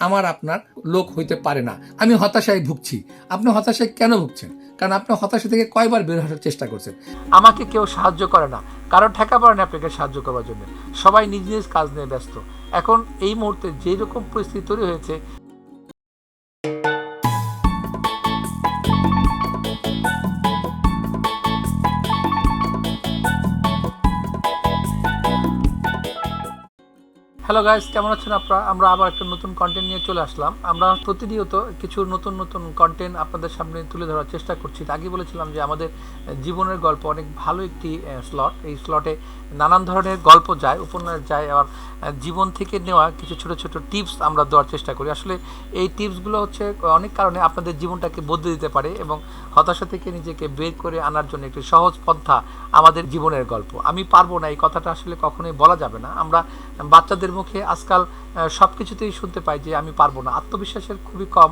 আমার আপনার লোক হইতে পারে না। আমি হতাশায় ভুগছি। আপনি হতাশায় কেন ভুগছেন? কারণ আপনি হতাশা থেকে কয়বার বের হওয়ার চেষ্টা করছেন। আমাকে কেউ সাহায্য করে না। কারণ ঠেকা পড়ে না আপনাকে সাহায্য করার জন্য। সবাই নিজ নিজ কাজ নিয়ে ব্যস্ত। এখন এই মুহূর্তে যেই রকম পরিস্থিতি তৈরি হয়েছে হ্যালো গাইস কেমন আছেন আপনারা আমরা আবার একটা নতুন কন্টেন্ট নিয়ে চলে আসলাম। আমরা প্রতিনিয়ত কিছু নতুন নতুন কন্টেন্ট আপনাদের সামনে তুলে ধরার চেষ্টা করছি। আগে বলেছিলাম যে আমাদের জীবনের গল্প অনেক ভালো একটি স্লট এই স্লটে নানান ধরনের গল্প যায়, উপন্যাস যায়, আবার জীবন থেকে নেওয়া কিছু ছোট ছোট টিপস আমরা দেওয়ার চেষ্টা করি। আসলে এই টিপসগুলো হচ্ছে অনেক কারণে আপনাদের জীবনটাকে বদলে দিতে পারে এবং হতাশা থেকে নিজেকে বের করে আনার জন্য একটি সহজ পন্থা আমাদের জীবনের গল্প। আমি পারব না, এই কথাটা আসলে কখনোই বলা যাবে না। আমরা বাচ্চাদের মুখে আজকাল সব কিছুতেই শুনতে পাই যে আমি পারব না। আত্মবিশ্বাসের খুবই কম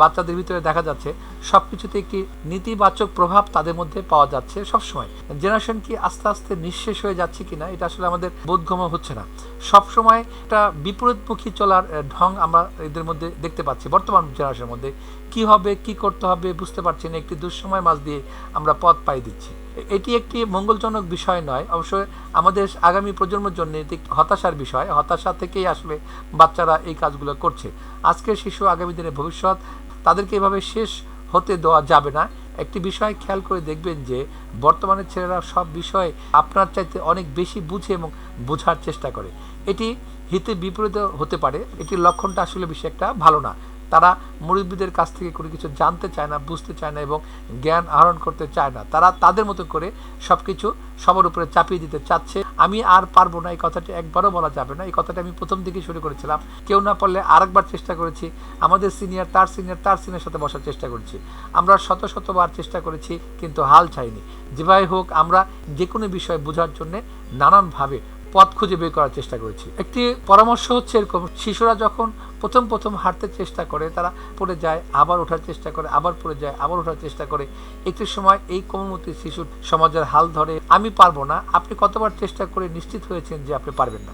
বাচ্চাদের ভিতরে দেখা যাচ্ছে সব কিছুতে একটি নেতিবাচক প্রভাব তাদের মধ্যে পাওয়া যাচ্ছে সবসময়। জেনারেশন কি আস্তে আস্তে নিঃশেষ হয়ে যাচ্ছে কিনা, এটা আসলে আমাদের বোধগম্য হচ্ছে না। সবসময় একটা বিপরীতমুখী চলার ঢং আমরা এদের মধ্যে দেখতে পাচ্ছি। বর্তমান জেনারেশনের মধ্যে কি হবে, কি করতে হবে বুঝতে পারছি না, একটি দুঃসময় মাঝ দিয়ে আমরা পথ পাই দিচ্ছি। এটি একটি মঙ্গলজনক বিষয় নয় অবশ্যই আমাদের আগামী প্রজন্মের জন্য এটি হতাশার বিষয়। হতাশা থেকেই আসলে বাচ্চারা এই কাজগুলো করছে। আজকের শিশু আগামী দিনে ভবিষ্যৎ তাদেরকে এভাবে শেষ হতে দেওয়া যাবে না। একটি বিষয় খেয়াল করে দেখবেন যে, বর্তমানে ছেলেরা সব বিষয়ে আপনার চাইতে অনেক বেশি বুঝে এবং বোঝার চেষ্টা করে। এটি হিতে বিপরীত হতে পারে। এটির লক্ষণটা আসলে বেশি একটা ভালো না। তারা মুরব্বীদের কাছ থেকে কোনো কিছু জানতে চায় না, বুঝতে চায় না এবং জ্ঞান আহরণ করতে চায় না। তারা তাদের মতো করে সব কিছু সবার উপরে চাপিয়ে দিতে চাচ্ছে। আমি আর পারব না, এই কথাটি একবারও বলা যাবে না। এই কথাটা আমি প্রথম দিকে শুরু করেছিলাম। কেউ না পারলে আরেকবার চেষ্টা করেছি। আমাদের সিনিয়র তার সিনিয়র তার সিনিয়র সাথে বসার চেষ্টা করেছি। আমরা শত শতবার চেষ্টা করেছি, কিন্তু হাল ছাইনি। যেভাবে হোক, আমরা যে কোনো বিষয় বোঝার জন্য নানানভাবে পথ খুঁজে বের করার চেষ্টা করেছি। একটি পরামর্শ হচ্ছে এরকম, শিশুরা যখন প্রথম প্রথম হাঁটতে চেষ্টা করে, তারা পড়ে যায়, আবার ওঠার চেষ্টা করে, আবার পড়ে যায়, আবার ওঠার চেষ্টা করে। একটি সময় এই কোমলমতি শিশুর সমাজের হাল ধরে, আমি পারব না, আপনি কতবার চেষ্টা করে নিশ্চিত হয়েছেন যে আপনি পারবেন না?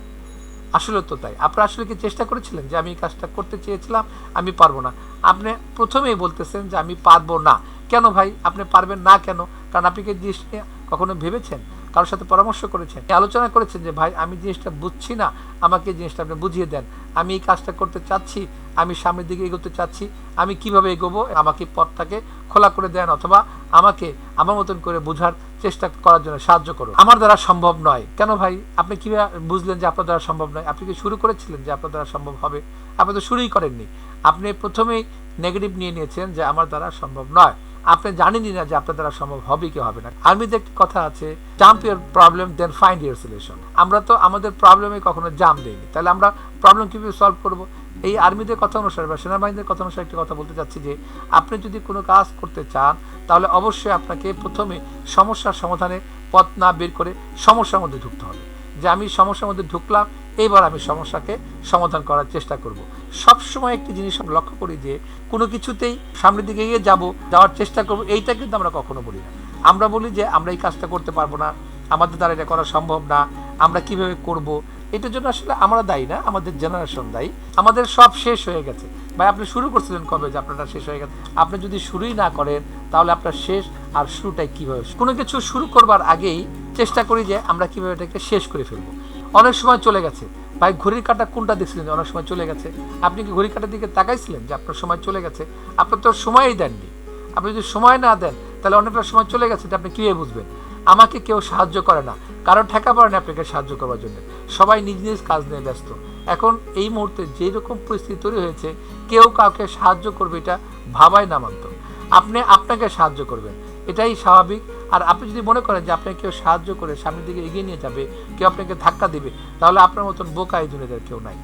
আসলে তো তাই। আপনারা আসলে কি চেষ্টা করেছিলেন যে, আমি এই কাজটা করতে চেয়েছিলাম, আমি পারব না? আপনি প্রথমেই বলতেছেন যে, আমি পারব না। কেন ভাই? আপনি পারবেন না কেন? কারণ আপনি কি জিনিস নিয়ে কখনো ভেবেছেন? কারোর সাথে পরামর্শ করেছেন আলোচনা করেছেন যে, ভাই, আমি জিনিসটা বুঝছি না। আমাকে জিনিসটা আপনি বুঝিয়ে দেন। আমি এই কাজটা করতে চাচ্ছি, আমি সামনের দিকে এগোতে চাচ্ছি, আমি কীভাবে এগোবো? আমাকে পথটাকে খোলা করে দেন অথবা আমাকে আমার মতন করে বোঝার চেষ্টা করার জন্য সাহায্য করো আমার দ্বারা সম্ভব নয়। কেন ভাই? আপনি কীভাবে বুঝলেন যে আপনার দ্বারা সম্ভব নয়? আপনি কি শুরু করেছিলেন যে আপনার দ্বারা সম্ভব হবে? আপনি তো শুরুই করেননি। আপনি প্রথমেই নেগেটিভ নিয়ে নিয়েছেন যে, আমার দ্বারা সম্ভব নয়। আপনি জানেনই না যে আপনার দ্বারা সম্ভব হবে কি হবে না। আর্মিতে একটি কথা আছে jump your problem then find your solution আমরা তো আমাদের প্রবলেমে কখনো জাম দিইনি। তাহলে আমরা প্রবলেম কীভাবে সলভ করব? এই আর্মিদের কথা অনুসারে বা সেনাবাহিনীদের কথা অনুসারে একটি কথা বলতে চাচ্ছি যে, আপনি যদি কোনো কাজ করতে চান, তাহলে অবশ্যই আপনাকে প্রথমে সমস্যার সমাধানে পথ না বের করে সমস্যার মধ্যে ঢুকতে হবে। যে আমি সমস্যার মধ্যে ঢুকলাম এইবার আমি সমস্যাকে সমাধান করার চেষ্টা করব। সব সময় একটি জিনিস আমরা লক্ষ্য করি যে, কোনো কিছুতেই সামনের দিকে এগিয়ে যাব, যাওয়ার চেষ্টা করব, এইটা কিন্তু আমরা কখনো বলি না। আমরা বলি যে, আমরা এই কাজটা করতে পারব না, আমাদের দ্বারা এটা করা সম্ভব না, আমরা কীভাবে করব? এটার জন্য আসলে আমরা দায়ী না, আমাদের জেনারেশন দায়ী। আমাদের সব শেষ হয়ে গেছে। ভাই, আপনি শুরু করছিলেন কবে যে আপনারটা শেষ হয়ে গেছে? আপনি যদি শুরুই না করেন, তাহলে আপনার শেষ আর শুরুটাই কীভাবে? কোনো কিছু শুরু করবার আগেই চেষ্টা করি যে, আমরা কীভাবে এটাকে শেষ করে ফেলব। অনেক সময় চলে গেছে। ভাই, ঘড়ির কাটা কোনটা দেখছিলেন অনেক সময় চলে গেছে? আপনি কি ঘড়ির কাটার দিকে তাকাইছিলেন যে আপনার সময় চলে গেছে? আপনার তো সময়ই দেননি। আপনি যদি সময় না দেন, তাহলে অনেকটা সময় চলে গেছে আপনি কীভাবে বুঝবেন? আমাকে কেউ সাহায্য করে না। কারণ ঠেকা পড়ে না আপনাকে সাহায্য করবার জন্য। সবাই নিজ নিজ কাজ নিয়ে ব্যস্ত। এখন এই মুহূর্তে যেই রকম পরিস্থিতি তৈরি হয়েছে, কেউ কাউকে সাহায্য করবে এটা ভাবাই নামান্ত আপনি আপনাকে সাহায্য করবেন। এটাই স্বাভাবিক। আর আপনি যদি মনে করেন যে আপনাকে কেউ সাহায্য করে সামনের দিকে এগিয়ে নিয়ে যাবে, কেউ আপনাকে ধাক্কা দেবে, তাহলে আপনার মতন বোকা এই দুনিয়াতে কেউ নাই।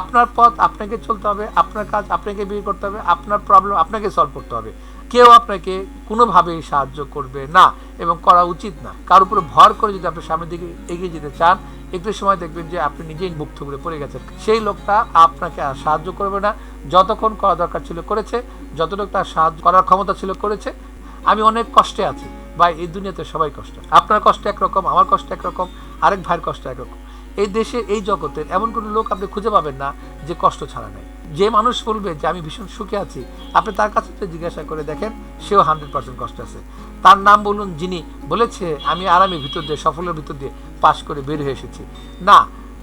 আপনার পথ আপনাকে চলতে হবে, আপনার কাজ আপনাকে বের করতে হবে, আপনার প্রবলেম আপনাকে সলভ করতে হবে। কেউ আপনাকে কোনোভাবেই সাহায্য করবে না এবং করা উচিত না। কার উপরে ভর করে যদি আপনি সামনের দিকে এগিয়ে যেতে চান, একটু সময় দেখবেন যে আপনি নিজেই মুখ থুবড়ে পড়ে গেছেন। সেই লোকটা আপনাকে আর সাহায্য করবে না। যতক্ষণ করা দরকার ছিল করেছে, যতটুকু তার সাহায্য করার ক্ষমতা ছিল করেছে, আমি অনেক কষ্টে আছি। ভাই, এই দুনিয়াতে সবাই কষ্ট। আপনার কষ্ট একরকম, আমার কষ্ট একরকম, আরেক ভাইয়ের কষ্ট একরকম। এই দেশে, এই জগতের এমন কোনো লোক আপনি খুঁজে পাবেন না যে কষ্ট ছাড়া নেই। যে মানুষ বলবে যে, আমি ভীষণ সুখে আছি। আপনি তার কাছে জিজ্ঞাসা করে দেখেন, সেও হান্ড্রেড পার্সেন্ট কষ্ট আছে। তার নাম বলুন যিনি বলেছে, আমি আরামের ভিতর দিয়ে, সফলের ভিতর দিয়ে পাশ করে বের হয়ে এসেছি। না,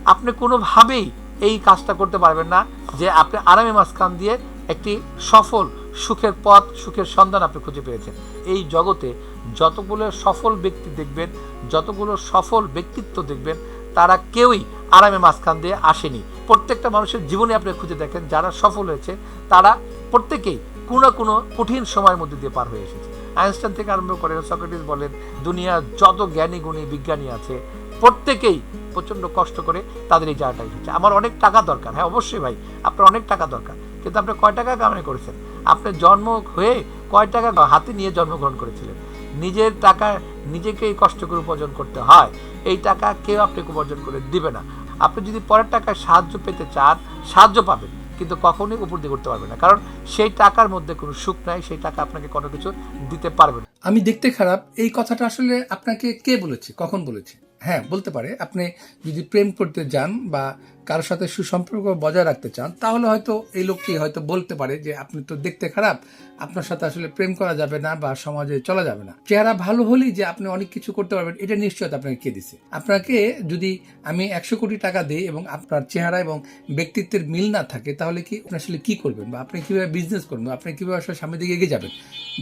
আপনি কোনোভাবেই এই কাজটা করতে পারবেন না যে, আপনি আরামে মাঝখান দিয়ে একটি সফল সুখের পথ, সুখের সন্ধান আপনি খুঁজে পেয়েছেন। এই জগতে যতগুলো সফল ব্যক্তি দেখবেন, যতগুলো সফল ব্যক্তিত্ব দেখবেন, তারা কেউই আরামে মাঝখান দিয়ে আসেনি। প্রত্যেকটা মানুষের জীবনে আপনি খুঁজে দেখেন, যারা সফল হয়েছে, তারা প্রত্যেকেই কোনো না কোনো কঠিন সময়ের মধ্যে দিয়ে পার হয়ে এসেছে। আইনস্টাইন থেকে আরম্ভ করে সক্রেটিস বলেন, দুনিয়ার যত জ্ঞানী, গুণী, বিজ্ঞানী আছে, প্রত্যেকেই প্রচণ্ড কষ্ট করে তাদের এই জায়গাটা এসেছে। আমার অনেক টাকা দরকার। হ্যাঁ অবশ্যই ভাই, আপনার অনেক টাকা দরকার। কিন্তু আপনি কয় টাকা কামাই করেছেন? আপনি জন্ম হয়ে কয় টাকা হাতে নিয়ে জন্মগ্রহণ করেছিলেন? নিজের টাকা নিজেকেই কষ্ট করে উপার্জন করতে হয়। এই টাকা কেউ আপনাকে উপার্জন করে দিবে না। আপনি যদি পরের টাকায় সাহায্য পেতে চান, সাহায্য পাবেন, কিন্তু কখনোই উপর দিয়ে করতে পারবেন না। কারণ সেই টাকার মধ্যে কোনো সুখ নাই, সেই টাকা আপনাকে কোনো কিছু দিতে পারবে না। আমি দেখতে খারাপ। এই কথাটা আসলে আপনাকে কে বলেছে? কখন বলেছে? হ্যাঁ বলতে পারে। আপনি যদি প্রেম করতে যান বা কারোর সাথে সুসম্পর্ক বজায় রাখতে চান, তাহলে হয়তো এই লোকটি হয়তো বলতে পারে যে, আপনি তো দেখতে খারাপ। আপনার সাথে আসলে প্রেম করা যাবে না বা সমাজে চলা যাবে না। চেহারা ভালো হলেই যে আপনি অনেক কিছু করতে পারবেন, এটা নিশ্চয়তা আপনাকে কে দিছে? আপনাকে যদি আমি একশো কোটি টাকা দিই এবং আপনার চেহারা এবং ব্যক্তিত্বের মিল না থাকে, তাহলে কি আপনি আসলে কি করবেন বা আপনি কীভাবে বিজনেস করবেন আপনি কীভাবে আসলে সামনের দিকে এগিয়ে যাবেন?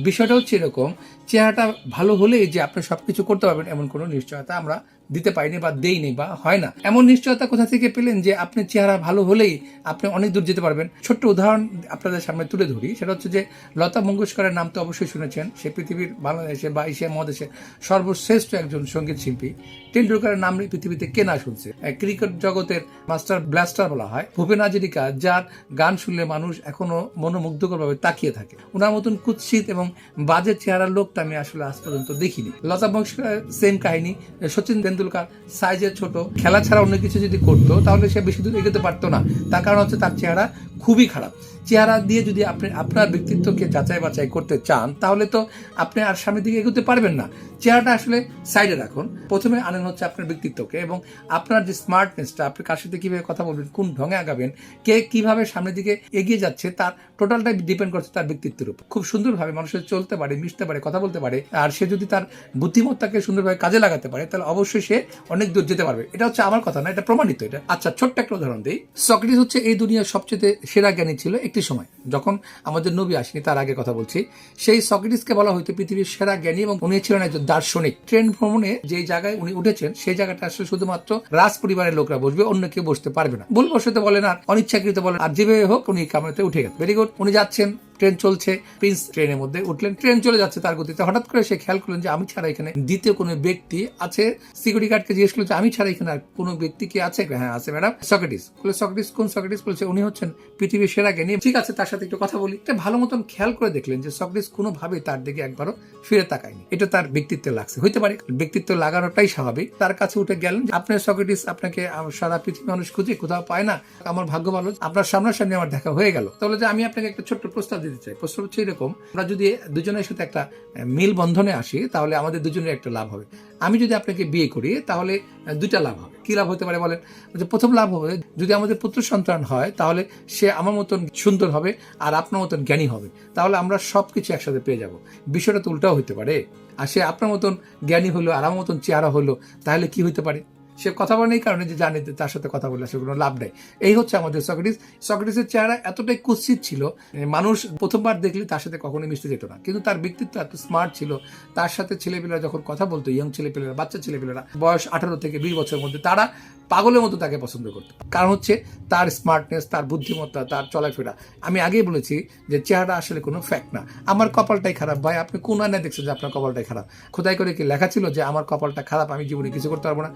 বিষয়টা হচ্ছে এরকম, চেহারাটা ভালো হলেই যে আপনি সবকিছু করতে পারবেন এমন কোনো নিশ্চয়তা আমরা দিতে পারিনি বা দেইনি বা হয় না। এমন নিশ্চয়তা কোথা থেকে পেলেন যে আপনি চেহারা ভালো হলেই আপনি অনেক দূর যেতে পারবেন? ছোট্ট উদাহরণ আপনাদের সামনে তুলে ধরি। সেটা হচ্ছে যে লতা মঙ্গেশকরের নাম তো অবশ্যই শুনেছেন। সে পৃথিবীর বাংলাদেশে বা এশিয়া মহাদেশে সর্বশ্রেষ্ঠ একজন সংগীত শিল্পী। টেন্ডুলকারের নাম পৃথিবীতে কে না শুনছে? ক্রিকেট জগতের মাস্টার ব্লাস্টার বলা হয়। ভূপেন হাজারিকা, যার গান শুনলে মানুষ এখনও মনোমুগ্ধকরভাবে তাকিয়ে থাকে। ওনার মতন কুৎসিত এবং বাজে চেহারার লোকটা আমি আসলে আজ পর্যন্ত দেখিনি। লতা মঙ্গেশকরের সেম কাহিনী, সচিন তেন্ডুলকার সাইজের ছোট, খেলা ছাড়া অন্য কিছু যদি করতো, তাহলে সে বেশি দূর এগোতে পারতো না। তার কারণ হচ্ছে তার চেহারা খুবই খারাপ। চেহারা দিয়ে যদি আপনি আপনার ব্যক্তিত্বকে যাচাই বাছাই করতে চান, তাহলে তো আপনি আর সামনের দিকে এগোতে পারবেন না। চেহারাটা আসলে সাইডে রাখুন। প্রথমে আনেন হচ্ছে আপনার ব্যক্তিত্বকে এবং আপনার যে স্মার্টনেসটা আপনি কার সাথে কীভাবে কথা বলবেন, কোন ঢঙে আগাবেন, কে কীভাবে সামনের দিকে এগিয়ে যাচ্ছে, তার টোটালটাই ডিপেন্ড করছে তার ব্যক্তিত্বের উপর। খুব সুন্দরভাবে মানুষের চলতে পারে, মিশতে পারে, কথা বলতে পারে, আর সে যদি তার বুদ্ধিমত্তাকে সুন্দরভাবে কাজে লাগাতে পারে, তাহলে অবশ্যই সে অনেক দূর যেতে পারবে। এটা হচ্ছে আমার কথা না, এটা প্রমাণিত এটা। আচ্ছা ছোট্ট একটা উদাহরণ দিই। সক্রেটিস হচ্ছে এই দুনিয়ার সবচেয়ে সেরা জ্ঞানী ছিল একটি সময়, যখন আমাদের নবী আসেনি, তার আগে কথা বলছি। সেই সক্রেটিসকে বলা হয়তো পৃথিবীর সেরা জ্ঞানী এবং উনি ছিলেন একজন দার্শনিক। ট্রেন ভ্রমণে যে জায়গায় উনি উঠেছেন, সেই জায়গাটা আসলে শুধুমাত্র রাজ পরিবারের লোকরা বসবে, অন্য কেউ বসতে পারবে না। ভুলবশত বলেন আর, অনিচ্ছাকৃত বলেন, আর যেভাবে হোক, উনি কামড়াতে উঠে গেছেন। ভেরি গুড উনি যাচ্ছেন ট্রেন চলছে প্রিন্স ট্রেনের মধ্যে উঠলেন ট্রেন চলে যাচ্ছে তার গতিতে। হঠাৎ করে সে খেয়াল করলেন যে আমি ছাড়া এখানে দ্বিতীয় কোনো ব্যক্তি আছে। সিকিউরিটি গার্ডকে জিজ্ঞেস করল যে আমি ছাড়া এখানে আর কোনো ব্যক্তি কি আছে? হ্যাঁ আছে ম্যাডাম সকেটিস বলে সকেটিস কোন সকেটিস বলছে, উনি হচ্ছেন পৃথিবীর সেরা জ্ঞানী। ঠিক আছে, তার সাথে একটু কথা বলি। এটা ভালো মতন খেয়াল করে দেখলেন যে সকেটিস কোনোভাবেই তার দিকে একবারও ফিরে তাকায়নি। এটা তার ব্যক্তিত্বে লাগছে। হইতে পারে ব্যক্তিত্ব লাগানোটাই স্বাভাবিক। তার কাছে উঠে গেলেন যে, আপনার সকেটিস আপনাকে সারা পৃথিবী মানুষ খুঁজে কোথাও পায় না। আমার ভাগ্য ভালো। আপনার সামনাসামনি আমার দেখা হয়ে গেল। তাহলে যে, আমি আপনাকে একটা ছোট্ট প্রস্তাব দিতে চাই। প্রস্তাব হচ্ছে এরকম, আমরা যদি দুজনের সাথে একটা মিল বন্ধনে আসি, তাহলে আমাদের দুজনের একটা লাভ হবে। আমি যদি আপনাকে বিয়ে করি, তাহলে দুটা লাভ হবে। কি লাভ হতে পারে বলেন? যে প্রথম লাভ হবে, যদি আমাদের পুত্র সন্তান হয়, তাহলে সে আমার মতন সুন্দর হবে আর আপনার মতন জ্ঞানী হবে। তাহলে আমরা সব কিছু একসাথে পেয়ে যাব। বিষয়টা তো উল্টাও হতে পারে। আর সে আপনার মতন জ্ঞানী হলো আর আমার মতন চেহারা হলো, তাহলে কি হতে পারে? সে কথা বলে এই কারণে যে জানে তার সাথে কথা বললে আসলে কোনো লাভ নেই। এই হচ্ছে আমাদের সক্রেটিস। সক্রেটিসের চেহারা এতটাই কুৎসিত ছিল মানুষ প্রথমবার দেখলে তার সাথে কখনোই মিশতে যেত না। কিন্তু তার ব্যক্তিত্ব এত স্মার্ট ছিল। তার সাথে ছেলেপেলেরা যখন কথা বলতো ইয়ং ছেলেপেলেরা, বাচ্চা ছেলেপেলেরা, বয়স আঠারো থেকে বিশ বছরের মধ্যে, তারা পাগলের মতো তাকে পছন্দ করতো। কারণ হচ্ছে তার স্মার্টনেস তার বুদ্ধিমত্তা, তার চলাফেরা। আমি আগেই বলেছি যে চেহারা আসলে কোনো ফ্যাক্ট না। আমার কপালটাই খারাপ, ভাই, আপনি কোন আনে দেখছেন যে আপনার কপালটাই খারাপ? খোদাই করে কি লেখা ছিল যে আমার কপালটা খারাপ, আমি জীবনে কিছু করতে পারব না?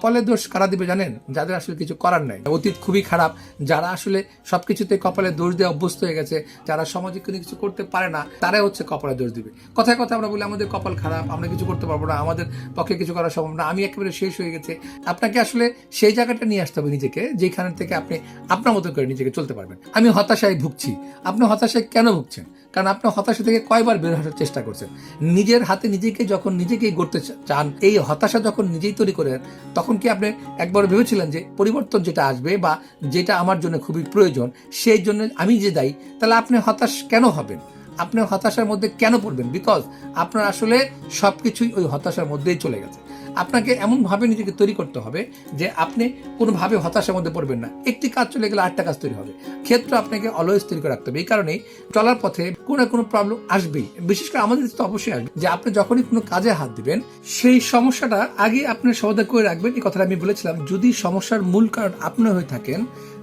কপালের দোষ কারা দিবে জানেন? যাদের আসলে কিছু করার নাই। অতীত খুবই খারাপ। যারা আসলে সবকিছুতে কপালে দোষ দিয়ে অভ্যস্ত হয়ে গেছে, যারা সমাজে কোনো কিছু করতে পারে না, তারাই হচ্ছে কপালে দোষ দিবে। কথায় কথা আমরা বলি, আমাদের কপাল খারাপ, আমরা কিছু করতে পারব না, আমাদের পক্ষে কিছু করা সম্ভব না, আমি একেবারে শেষ হয়ে গেছে। আপনাকে আসলে সেই জায়গাটা নিয়ে আসতে হবে নিজেকে, যেখান থেকে আপনি আপনার মতো করে নিজেকে চলতে পারবেন। আমি হতাশায় ভুগছি। আপনি হতাশায় কেন ভুগছেন? কারণ আপনি হতাশা থেকে কয়বার বের হওয়ার চেষ্টা করছেন। নিজের হাতে নিজেকে যখন নিজেকেই গড়তে চান, এই হতাশা যখন নিজেই তৈরি করেন তখন কি আপনি একবার ভেবেছিলেন যে পরিবর্তন যেটা আসবে বা যেটা আমার জন্য খুবই প্রয়োজন, সেই জন্য আমি যে দায়ী, তাহলে আপনি হতাশ কেন হবেন? আপনি হতাশার মধ্যে কেন পড়বেন? বিকজ আপনার আসলে সব কিছুই ওই হতাশার মধ্যেই চলে গেছে। আপনাকে এমনভাবে নিজেকে তৈরি করতে হবে যে আপনি কোনোভাবে হতাশার মধ্যে পড়বেন না। একটি কাজ চলে গেলে আরেকটা কাজ তৈরি হবে। ক্ষেত্র আপনাকে অলওয়েজ তৈরি করে রাখতে হবে। এই কারণেই চলার পথে কোনো না কোনো প্রবলেম আসবেই। বিশেষ করে আমাদের তো অবশ্যই আসবে যে আপনি যখনই কোনো কাজে হাত দিবেন, সেই সমস্যাটা আগে আপনি সমাধান করে রাখবেন। এই কথাটা আমি বলেছিলাম, যদি সমস্যার মূল কারণ আপনি হয়ে থাকেন,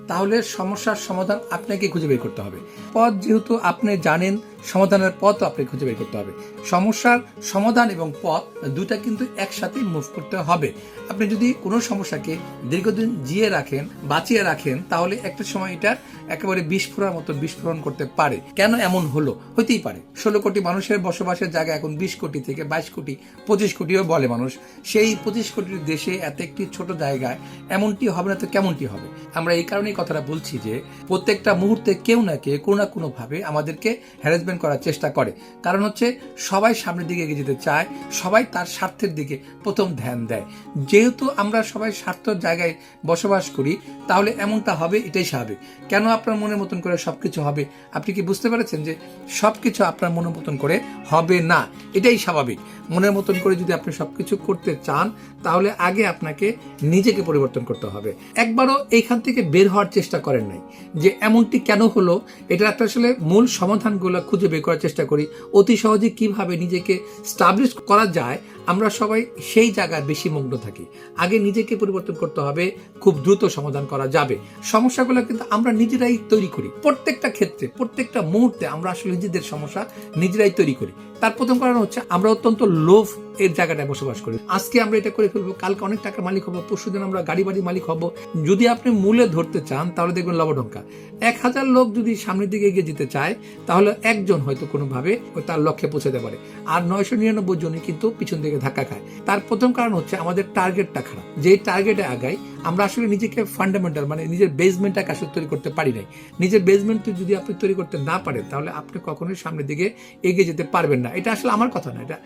তাহলে সমস্যার সমাধান আপনাকে খুঁজে বের করতে হবে। পথ যেহেতু আপনি জানেন সমাধানের পথও আপনাকে খুঁজে বের করতে হবে। সমস্যার সমাধান এবং পথ দুটা কিন্তু একসাথে মুভ করতে হবে। আপনি যদি কোনো সমস্যাকে দীর্ঘদিন জিয়ে রাখেন, বাঁচিয়ে রাখেন, তাহলে একটা সময় এটা একেবারে বিস্ফোরণের মতো বিস্ফোরণ করতে পারে। কেন এমন হলো? হইতেই পারে। ষোলো কোটি মানুষের বসবাসের জায়গা এখন বিশ কোটি থেকে বাইশ কোটি, পঁচিশ কোটিও বলে মানুষ। সেই পঁচিশ কোটির দেশে এত একটি ছোট জায়গায় এমনটি হবে না তো কেমনটি হবে? আমরা এই কারণেই কথাটা বলছি যে, প্রত্যেকটা মুহূর্তে কেউ না কেউ কোনো না কোনোভাবে আমাদেরকে আমাদেরকে হ্যারাসমেন্ট করার চেষ্টা করে। কারণ হচ্ছে, সবাই সামনের দিকে এগিয়ে যেতে চায়, সবাই তার স্বার্থের দিকে প্রথম ধ্যান দেয়। যেহেতু আমরা সবাই স্বার্থ জায়গায় বসবাস করি, তাহলে এমনটা হবে, এটাই স্বাভাবিক। কেন আপনার মনের মতন করে সব কিছু হবে? আপনি কি বুঝতে পেরেছেন যে সব কিছু আপনার মনের মতন করে হবে না? এটাই স্বাভাবিক। মনের মতন করে যদি আপনি সবকিছু করতে চান, তাহলে আগে আপনাকে নিজেকে পরিবর্তন করতে হবে। একবারও এইখান থেকে বের হওয়ার চেষ্টা করেন নাই। যে এমনটি কেন হলো, এটা একটা আসলে মূল সমাধানগুলো খুঁজে বের করার চেষ্টা করি। অতি সহজে কীভাবে নিজেকে স্টাবলিশ করা যায়, আমরা সবাই সেই জায়গায় বেশি মগ্ন থাকি। আগে নিজেকে পরিবর্তন করতে হবে, খুব দ্রুত সমাধান করা যাবে। সমস্যাগুলো কিন্তু আমরা নিজেরাই তৈরি করি। প্রত্যেকটা ক্ষেত্রে, প্রত্যেকটা মুহূর্তে আমরা আসলে নিজেদের সমস্যা নিজেরাই তৈরি করি। তার প্রথম কারণ হচ্ছে, আমরা অত্যন্ত লোভ এর জায়গাটায় বসবাস করি। আজকে আমরা এটা করে ফেলব, কালকে অনেক টাকার মালিক হব পরশুদিন আমরা গাড়ি বাড়ি মালিক হব। যদি আপনি মূলে ধরতে চান, তাহলে দেখবেন লবডঙ্কা এক হাজার লোক যদি সামনের দিকে এগিয়ে যেতে চায়, তাহলে একজন হয়তো কোনোভাবে তার লক্ষ্যে পৌঁছাতে পারে। আর নয়শো নিরানব্বই জনই কিন্তু পিছন দিকে ধাক্কা খায়। তার প্রথম কারণ হচ্ছে আমাদের টার্গেটটা খারাপ। যেই টার্গেটে আগাই, আমরা আসলে নিজেকে ফান্ডামেন্টাল মানে নিজের বেসমেন্টটাকে আসলে তৈরি করতে পারি নাই। নিজের বেসমেন্ট যদি আপনি তৈরি করতে না পারেন, তাহলে আপনি কখনোই সামনের দিকে এগিয়ে যেতে পারবেন না। এটা আসলে আমার কথা না, এটা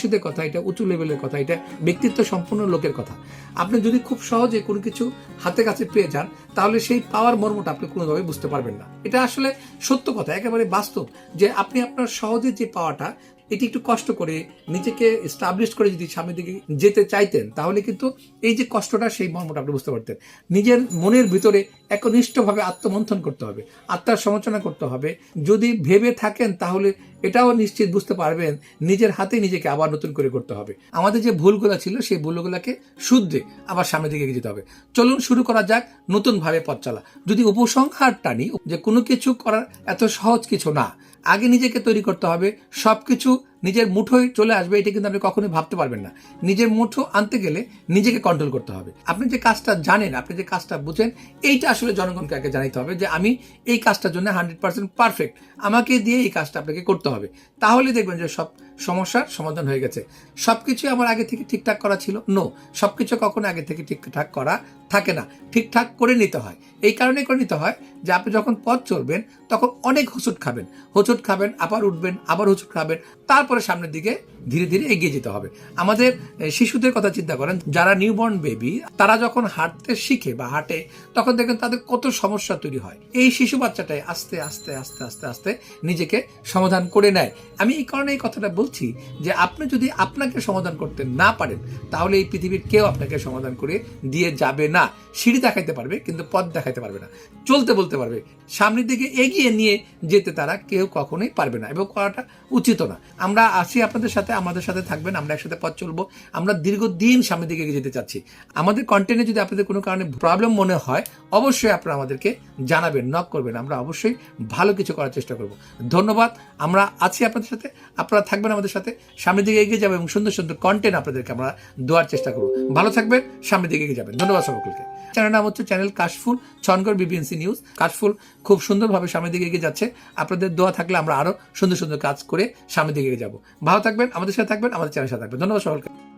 মনুষ্যদের কথা, এটা উঁচু লেভেলের কথা, এটা ব্যক্তিত্ব সম্পূর্ণ লোকের কথা। আপনি যদি খুব সহজে কোনো কিছু হাতে কাছে পেয়ে যান, তাহলে সেই পাওয়ার মর্মটা আপনি কোনোভাবে বুঝতে পারবেন না। এটা আসলে সত্য কথা, একেবারে বাস্তব যে আপনি আপনার সহজে যে পাওয়াটা, এটি একটু কষ্ট করে নিজেকে স্টাবলিশ করে যদি সামনের দিকে যেতে চাইতেন, তাহলে কিন্তু এই যে কষ্টটা, সেই মর্মটা আপনি বুঝতে পারতেন। নিজের মনের ভিতরে একনিষ্ঠভাবে আত্মমন্থন করতে হবে, আত্মার সমালোচনা করতে হবে। যদি ভেবে থাকেন, তাহলে এটাও নিশ্চিত বুঝতে পারবেন, নিজের হাতে নিজেকে আবার নতুন করে করতে হবে। আমাদের যে ভুলগুলো ছিল, সেই ভুলগুলোকে শুদ্ধে আবার সামনের দিকে এগিয়ে যেতে হবে। চলুন শুরু করা যাক নতুনভাবে পথ চলা। যদি উপসংহার টানি যে কোনো কিছু করার এত সহজ কিছু না, আগে নিজেকে তৈরি করতে হবে সব কিছু নিজের মুঠোয় চলে আসবে, এটা কিন্তু আপনি কখনোই ভাবতে পারবেন না। নিজের মুঠো আনতে গেলে নিজেকে কন্ট্রোল করতে হবে। আপনি যে কাজটা জানেন, আপনি যে কাজটা বুঝেন, এইটা আসলে জনগণকে আগে জানাইতে হবে যে, আমি এই কাজটার জন্য হান্ড্রেড পার্সেন্ট পারফেক্ট আমাকে দিয়ে এই কাজটা আপনাকে করতে হবে। তাহলে দেখবেন যে সব সমস্যার সমাধান হয়ে গেছে। সব কিছু আমার আগে থেকে ঠিকঠাক করা ছিল? নো সব কিছু কখনো আগে থেকে ঠিকঠাক করা থাকে না। ঠিকঠাক করে নিতে হয়। এই কারণে করে নিতে হয় যে আপনি যখন পথ চলবেন, তখন অনেক হোঁচট খাবেন। হোঁচট খাবেন, আবার উঠবেন, আবার হোঁচট খাবেন। তারপরে সামনের দিকে ধীরে ধীরে এগিয়ে যেতে হবে। আমাদের শিশুদের কথা চিন্তা করেন, যারা নিউবর্ন বেবি তারা যখন হাঁটতে শিখে বা হাঁটে, তখন দেখেন তাদের কত সমস্যা তৈরি হয়। এই শিশু বাচ্চাটাই আস্তে আস্তে আস্তে আস্তে আস্তে নিজেকে সমাধান করে নেয়। আমি এই কারণে এই কথাটা বলছি যে আপনি যদি আপনাকে সমাধান করতে না পারেন, তাহলে এই পৃথিবীর কেউ আপনাকে সমাধান করে দিয়ে যাবে না। সিঁড়ি দেখাইতে পারবে, কিন্তু পথ দেখাইতে পারবে না। চলতে বলতে পারবে। সামনের দিকে এগিয়ে নিয়ে যেতে তারা কেউ কখনোই পারবে না এবং করাটা উচিত না। আমরা আসি আপনাদের সাথে, আমাদের সাথে থাকবেন, আমরা একসাথে পথ চলবো। আমরা দীর্ঘদিন সামনের দিকে এগিয়ে যেতে চাচ্ছি। আমাদের কন্টেন্টে যদি আপনাদের কোনো কারণে প্রবলেম মনে হয়, অবশ্যই আপনারা আমাদেরকে জানাবেন নক করবেন। আমরা অবশ্যই ভালো কিছু করার চেষ্টা করব। ধন্যবাদ। আমরা আছি আপনাদের সাথে। আপনারা থাকবেন আমাদের সাথে। সামনের দিকে এগিয়ে যাবে এবং সুন্দর সুন্দর কন্টেন্ট আপনাদেরকে আমরা দেওয়ার চেষ্টা করব। ভালো থাকবেন, সামনের দিকে এগিয়ে যাবেন। ধন্যবাদ সকলকে। চ্যানেল নাম হচ্ছে চ্যানেল কাশফুল ছনগর বিবিএনসি নিউজ। কাশফুল খুব সুন্দরভাবে সামনের দিকে এগিয়ে যাচ্ছে। আপনাদের দোয়া থাকলে আমরা আরও সুন্দর সুন্দর কাজ করে সামনের দিকে এগিয়ে যাব। ভালো থাকবেন, আমাদের সাথে থাকবেন, আমাদের চ্যানেলের সাথে থাকবেন। ধন্যবাদ সকলকে।